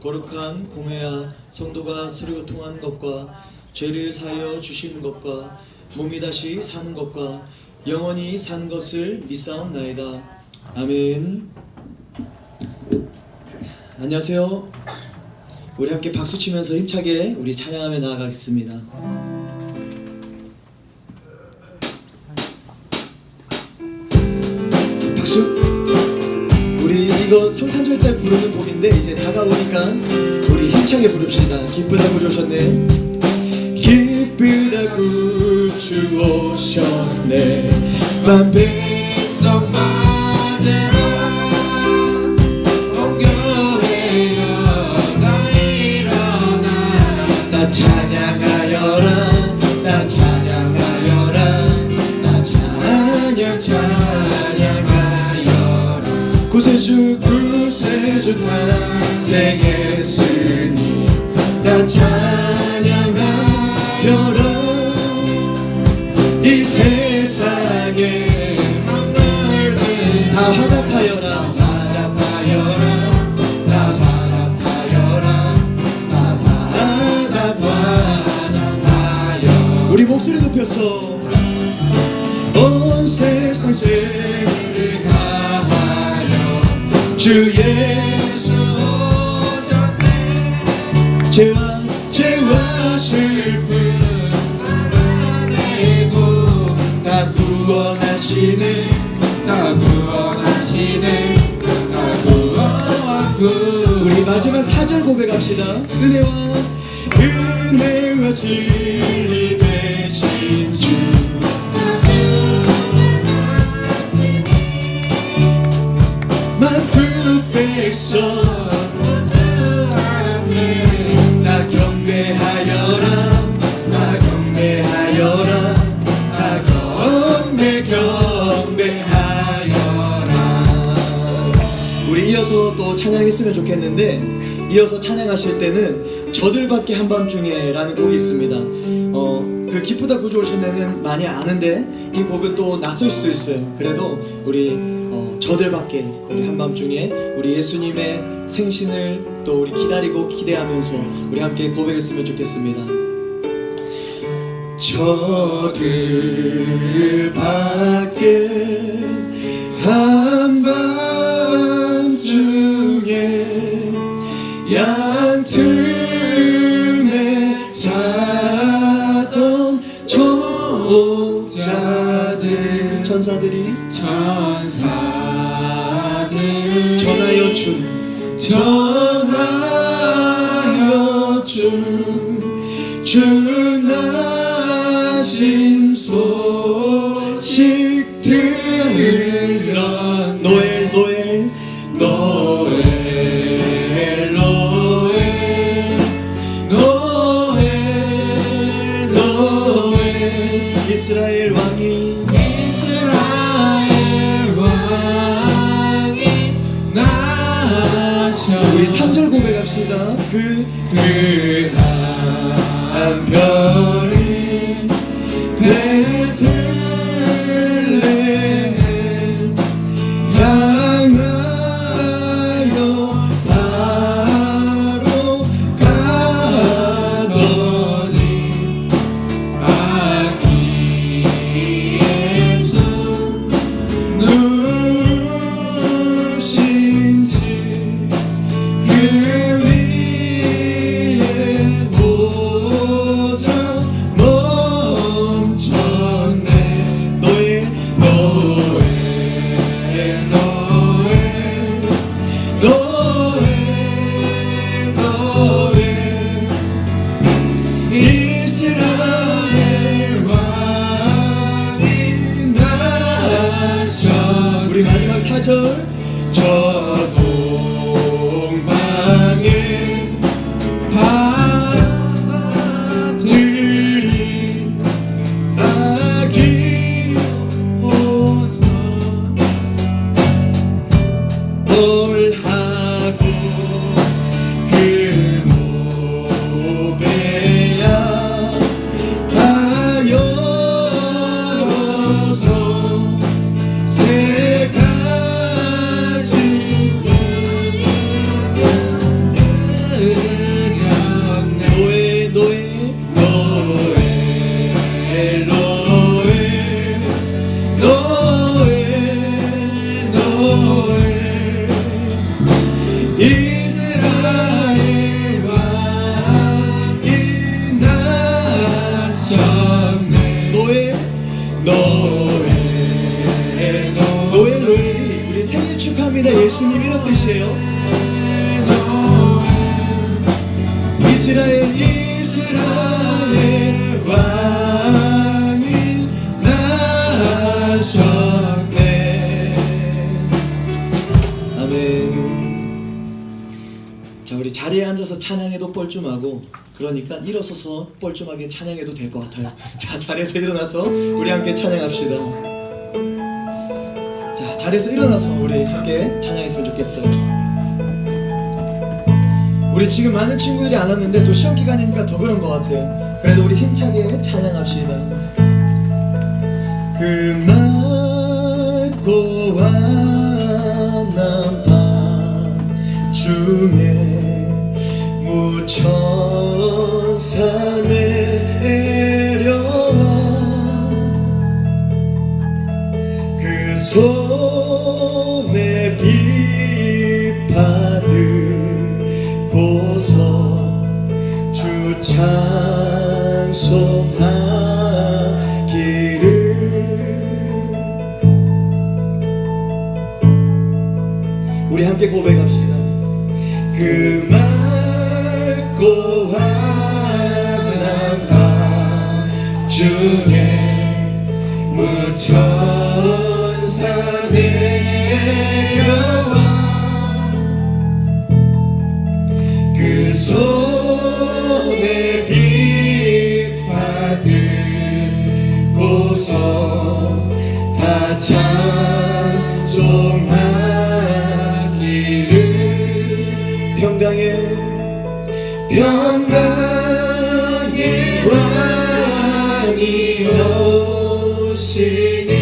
거룩한 공회와 성도가 서로 통하는 것과 죄를 사여 주시는 것과 몸이 다시 사는 것과 영원히 사는 것을 믿사옵나이다. 아멘. 안녕하세요. 우리 함께 박수 치면서 힘차게 우리 찬양하며 나아가겠습니다. 박수. 우리 이거 성탄절 때 부르는 곡인데 이제 다가오니까 우리 힘차게 부릅시다. 기쁘다 구주셨네. 기쁘다 구주 오셨네. 만 구세주 구세주 탄생했으니 나 찬양하여라 주 예수 오셨네. 죄와 죄와 슬픔 알아내고 나 구원하시네. 나 구원하시네. 나 구원하고. 우리 마지막 사절 고백합시다. 은혜와 은혜와 진리 우리 이어서 또 찬양했으면 좋겠는데 이어서 찬양하실 때는 저들밖에 한밤중에라는 곡이 있습니다. 어, 그 기쁘다 구주 오신내는 많이 아는데 이 곡은 또 낯설 수도 있어요. 그래도 우리 어, 저들밖에 우리 한밤중에 우리 예수님의 생신을 또 우리 기다리고 기대하면서 우리 함께 고백했으면 좋겠습니다. 저들밖에 한 준 주나신 소식 E 뻘쭘하고 그러니까 일어서서 뻘쭘하게 찬양해도 될 것 같아요. 자 자리에서 일어나서 우리 함께 찬양합시다. 자 자리에서 일어나서 우리 함께 찬양했으면 좋겠어요. 우리 지금 많은 친구들이 안 왔는데 또 시험 기간이니까 더 그런 것 같아요. 그래도 우리 힘차게 찬양합시다. 그 맑고 환한 밤 중에 무천사 내려와 그 손에 빛 받을 고서 주 찬송하기를. 우리 함께 고백합시다. 그맑 고 환한 밤 중에 무천사 내려와 그 손에 빛 받고서 다찬 오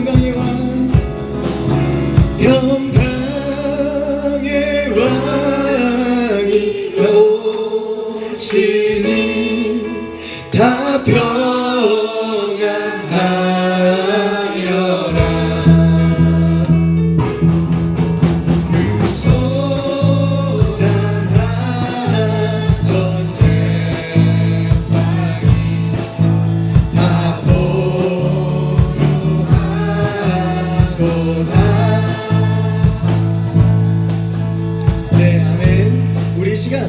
더고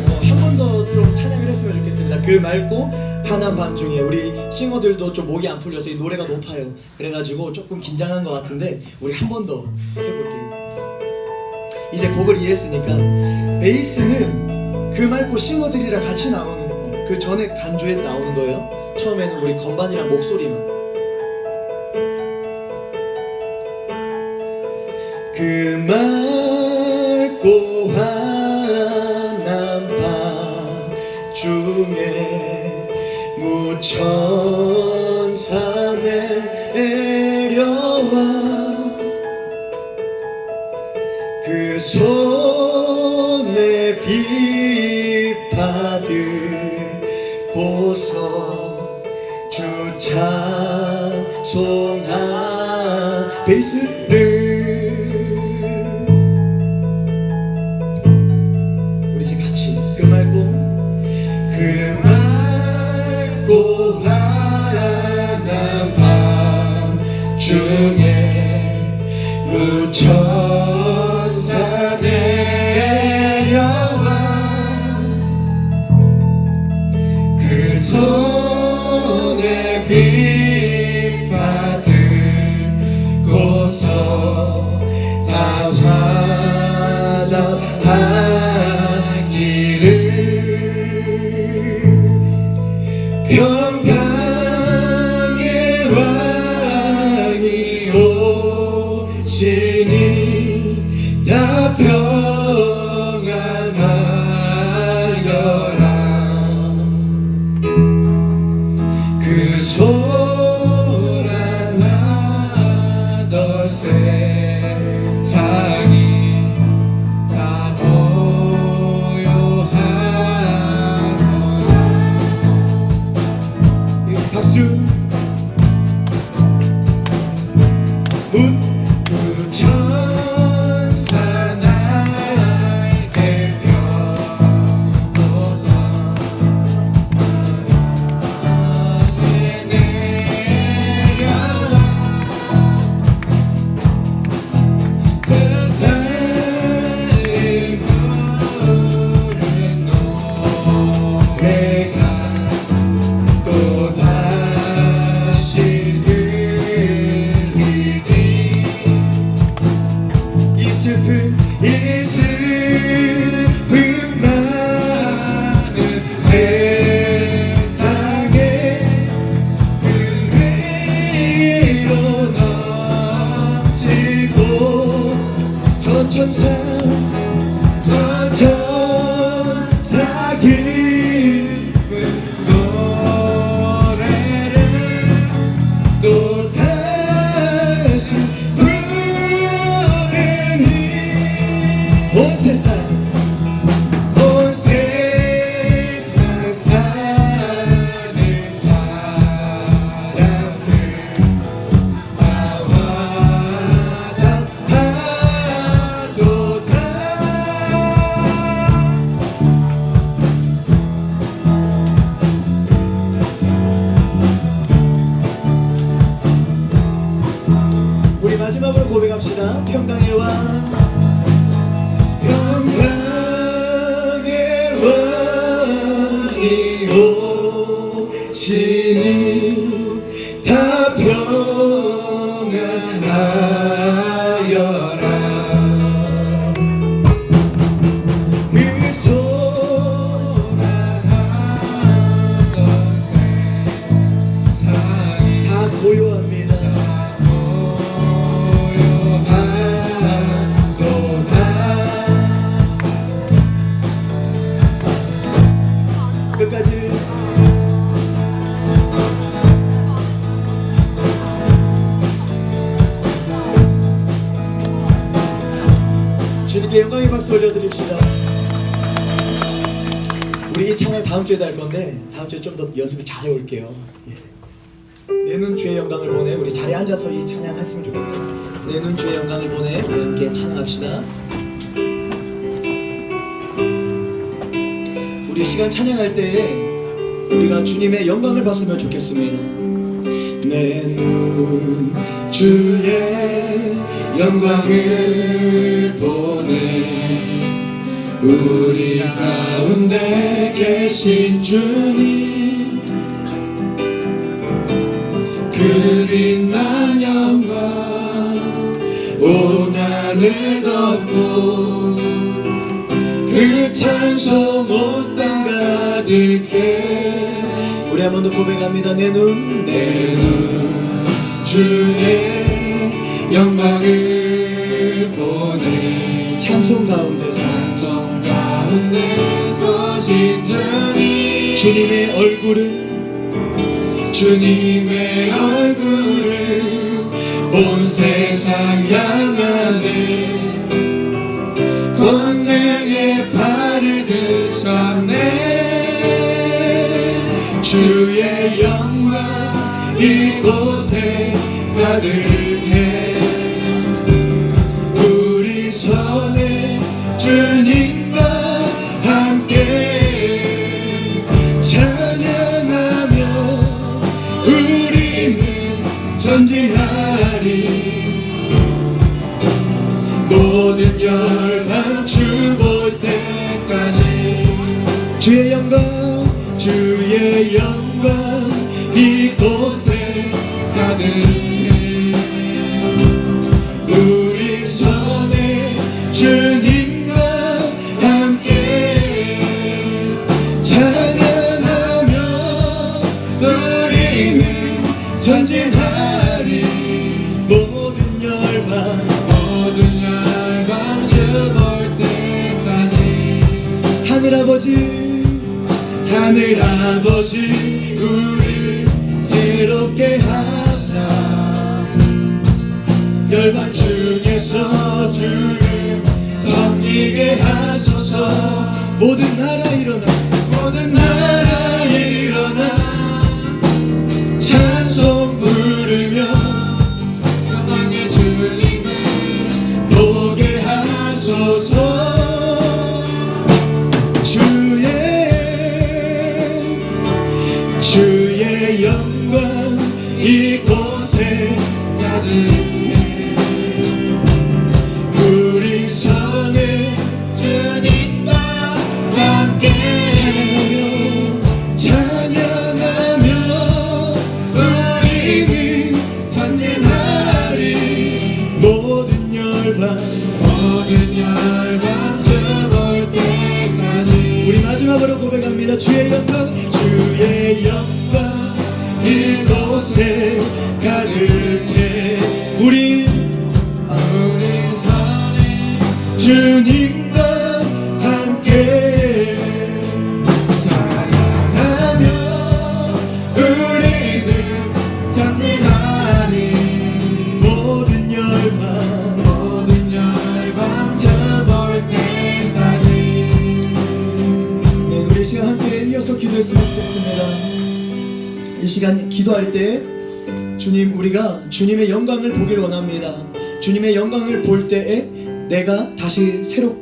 어, 한번 더 좀 찬양을 했으면 좋겠습니다. 그 맑고 환한 밤 중에 우리 싱어들도 좀 목이 안 풀려서 이 노래가 높아요. 그래가지고 조금 긴장한 것 같은데 우리 한 번 더 해볼게요. 이제 곡을 이해했으니까 베이스는 그 맑고 싱어들이랑 같이 나오는 거 그 전에 간주에 나오는 거예요. 처음에는 우리 건반이랑 목소리만. 그 맑고 환한 중에 무천사 내려와 그 손에 비파들 고 평강의 왕. 박수 올려드립시다. 우리 이 찬양 다음 주에 할 건데 다음 주에 좀 더 연습을 잘 해 올게요. 예. 내눈 주의 영광을 보내 우리 자리에 앉아서 이 찬양 했으면 좋겠어요 내눈 주의 영광을 보내 우리 함께 찬양합시다. 우리 시간 찬양할 때 우리가 주님의 영광을 봤으면 좋겠습니다. 내 눈 주의 영광을 우리 가운데 계신 주님 그 빛난 영광 온 하늘 덮고 그 찬송 온땅 가득해. 우리 한 번 더 고백합니다. 내눈내눈 주의 영광을 주님 주님의 얼굴은 주님의 얼굴은 온 세상 향하네 권능의 발을 드셨네. 주의 영광 이곳에 가득 주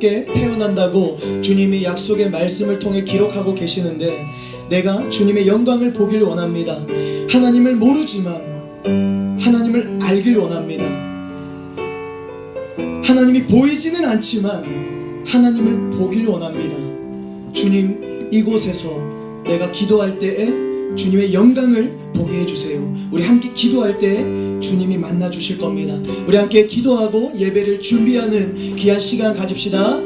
새롭게 태어난다고 주님이 약속의 말씀을 통해 기록하고 계시는데 내가 주님의 영광을 보길 원합니다. 하나님을 모르지만 하나님을 알길 원합니다. 하나님이 보이지는 않지만 하나님을 보길 원합니다. 주님 이곳에서 내가 기도할 때에 주님의 영광을 보게 해주세요. 우리 함께 기도할 때 주님이 만나 주실 겁니다. 우리 함께 기도하고 예배를 준비하는 귀한 시간 가집시다.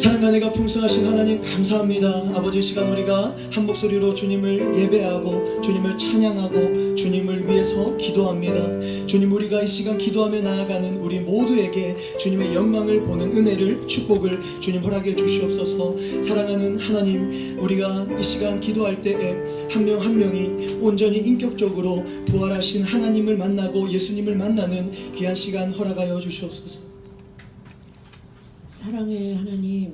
사랑과 내가 풍성하신 하나님 감사합니다. 아버지 이 시간 우리가 한 목소리로 주님을 예배하고 주님을 찬양하고 주님을 위해서 기도합니다. 주님 우리가 이 시간 기도하며 나아가는 우리 모두에게 주님의 영광을 보는 은혜를 축복을 주님 허락해 주시옵소서. 사랑하는 하나님 우리가 이 시간 기도할 때에 한 명한 명이 온전히 인격적으로 부활하신 하나님을 만나고 예수님을 만나는 귀한 시간 허락하여 주시옵소서. 사랑의 하나님,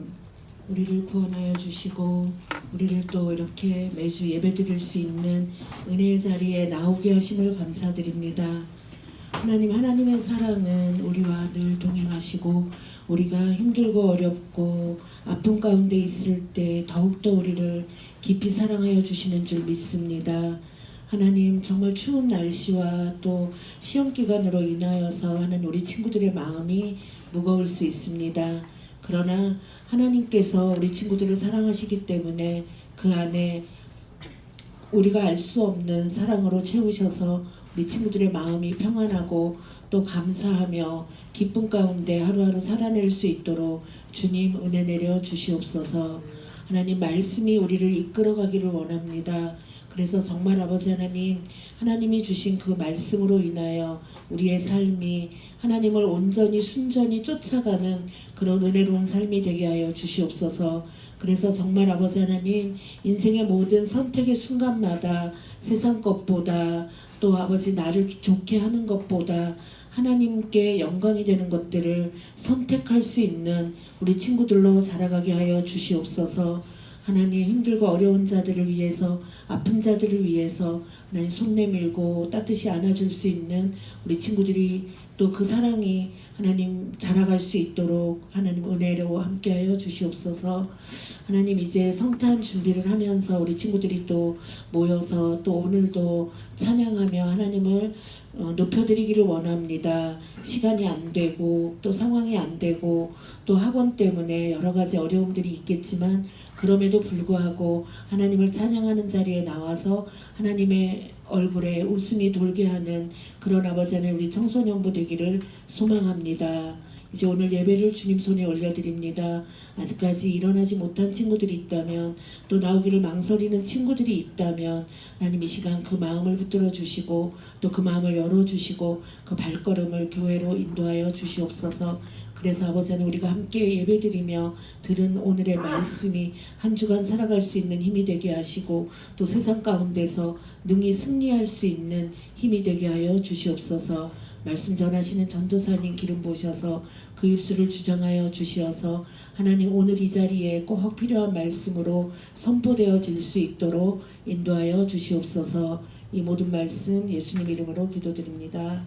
우리를 구원하여 주시고 우리를 또 이렇게 매주 예배드릴 수 있는 은혜의 자리에 나오게 하심을 감사드립니다. 하나님 하나님의 사랑은 우리와 늘 동행하시고 우리가 힘들고 어렵고 아픔 가운데 있을 때 더욱더 우리를 깊이 사랑하여 주시는 줄 믿습니다. 하나님 정말 추운 날씨와 또 시험 기간으로 인하여서 하는 우리 친구들의 마음이 무거울 수 있습니다. 그러나 하나님께서 우리 친구들을 사랑하시기 때문에 그 안에 우리가 알 수 없는 사랑으로 채우셔서 우리 친구들의 마음이 평안하고 또 감사하며 기쁨 가운데 하루하루 살아낼 수 있도록 주님 은혜 내려 주시옵소서. 하나님 말씀이 우리를 이끌어 가기를 원합니다. 그래서 정말 아버지 하나님 하나님이 주신 그 말씀으로 인하여 우리의 삶이 하나님을 온전히 순전히 쫓아가는 그런 은혜로운 삶이 되게 하여 주시옵소서. 그래서 정말 아버지 하나님 인생의 모든 선택의 순간마다 세상 것보다 또 아버지 나를 좋게 하는 것보다 하나님께 영광이 되는 것들을 선택할 수 있는 우리 친구들로 자라가게 하여 주시옵소서. 하나님 힘들고 어려운 자들을 위해서 아픈 자들을 위해서 하나님 손 내밀고 따뜻이 안아줄 수 있는 우리 친구들이 또 그 사랑이 하나님 자라갈 수 있도록 하나님 은혜로 함께하여 주시옵소서. 하나님 이제 성탄 준비를 하면서 우리 친구들이 또 모여서 또 오늘도 찬양하며 하나님을 어, 높여드리기를 원합니다. 시간이 안 되고 또 상황이 안 되고 또 학원 때문에 여러 가지 어려움들이 있겠지만 그럼에도 불구하고 하나님을 찬양하는 자리에 나와서 하나님의 얼굴에 웃음이 돌게 하는 그런 아버지 하나님 우리 청소년부 되기를 소망합니다. 이제 오늘 예배를 주님 손에 올려드립니다. 아직까지 일어나지 못한 친구들이 있다면 또 나오기를 망설이는 친구들이 있다면 하나님 이 시간 그 마음을 붙들어 주시고 또 그 마음을 열어 주시고 그 발걸음을 교회로 인도하여 주시옵소서. 그래서 아버지 하나님 우리가 함께 예배드리며 들은 오늘의 말씀이 한 주간 살아갈 수 있는 힘이 되게 하시고 또 세상 가운데서 능히 승리할 수 있는 힘이 되게 하여 주시옵소서. 말씀 전하시는 전도사님 기름 부으셔서 그 입술을 주장하여 주시어서 하나님 오늘 이 자리에 꼭 필요한 말씀으로 선포되어질 수 있도록 인도하여 주시옵소서 이 모든 말씀 예수님 이름으로 기도드립니다.